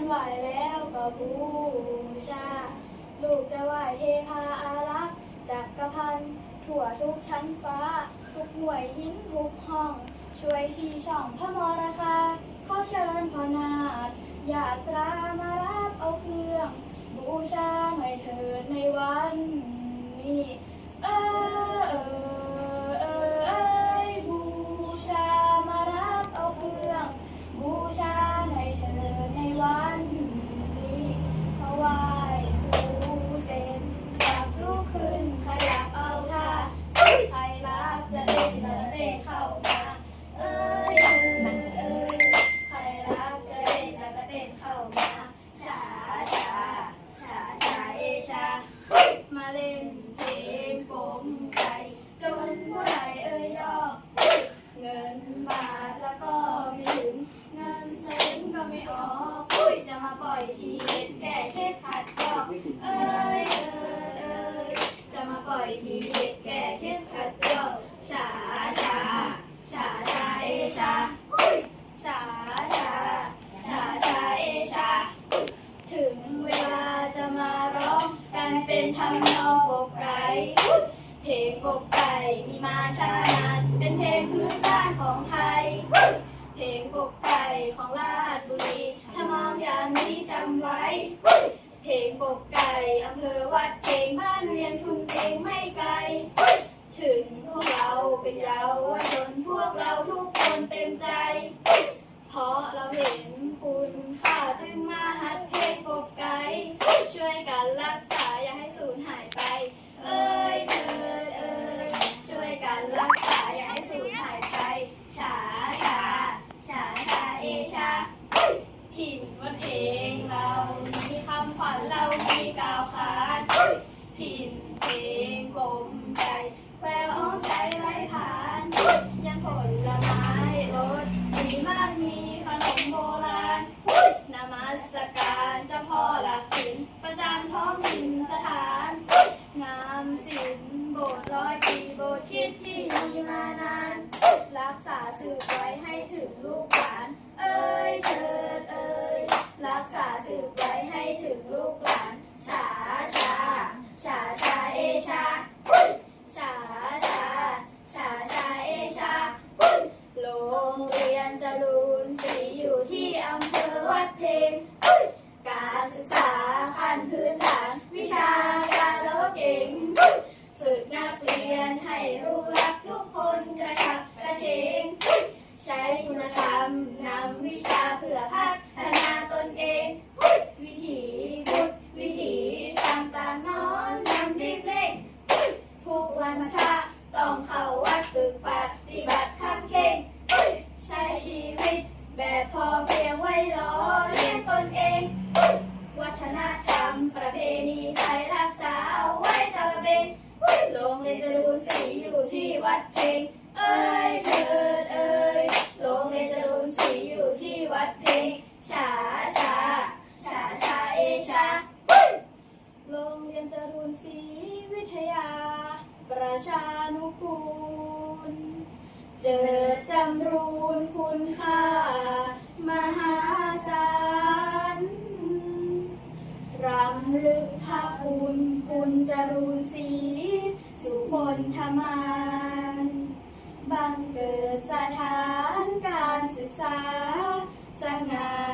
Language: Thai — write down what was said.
นไหวแล้วก็บูชา ลูกจะไหวเทพาอารักษ์จักรพันถั่วทุกชั้นฟ้า ทุกหน่วยหินทุกห้อง ช่วยชี้ช่องพระมรคาขอเชิญพอนาถญาตรามารับเอา มาปล่อยทีเด็ดแก่เช็ดขัดยอกเอ้ยเอ้ยเอ้ยจะมาปล่อยทีเด็ดแก่เช็ดขัดยอกชาชาชาชาเอชาอุ้ยชาชาชาชาเอชาถึงเวลาจะมาร้องกันเป็นทำนองกบไก่เพลงกบไก่มีมาช้านานเป็นเพลงพื้นบ้านของไทยเพลงกบไก่ของราชบุรี อย่างนี้จำไว้เพลงกไก่อำเภอ วัดเองเรามีคำขวัญเรามีกาวขานถิ่นเพลงกลมใจแควอ้อมใจไร้ผ่าน ยังผลไม้รสมีมากมีขนมโบราณนมัสการเจ้าพ่อหลักถิ่นประจำท้องถิ่นสถาน งามศิลป์โบสถ์ร้อยปีโบสถ์คิดที่มีมานาน รักษาสืบไว้ให้ถึงลูก ชาชาชาชาเอชาชาชาชาชาเอชาโรงเรียนจรูนศรีอยู่ที่อำเภอวัดเพลงการศึกษาขั้นพื้นฐานวิชาการแล้วเก่งฝึกนักเรียนให้รู้รักทุกคนกระชับกระเฉงใช้คุณธรรมนำวิชาเพื่อพัฒนาตนเอง วิถีพุทธวิถีทำตามน้อนนำรีบเร่ง ทุกวันพระต้องเข้าวัดฝึกปฏิบัติขั้นเข่งใช้ชีวิตแบบพอเพียงไว้รอเลี้ยงตนเอง วัฒนธรรม ประเพณีไทยรักษาเอาไว้ตระเบงโรงเรียนจรูนศรีอยู่ที่วัดเพลงเอ้ยเถิดเอ้ยโรงเรียนจรูนศรีอยู่ที่วัดเพลงชาชาชาชาเอชาโรงเรียนจรูนศรีวิทยา ประชานุกูล เจอจำรูนคุณค่า รูนสี สุคนธมานบังเกิดสถานการศึกษาสง่า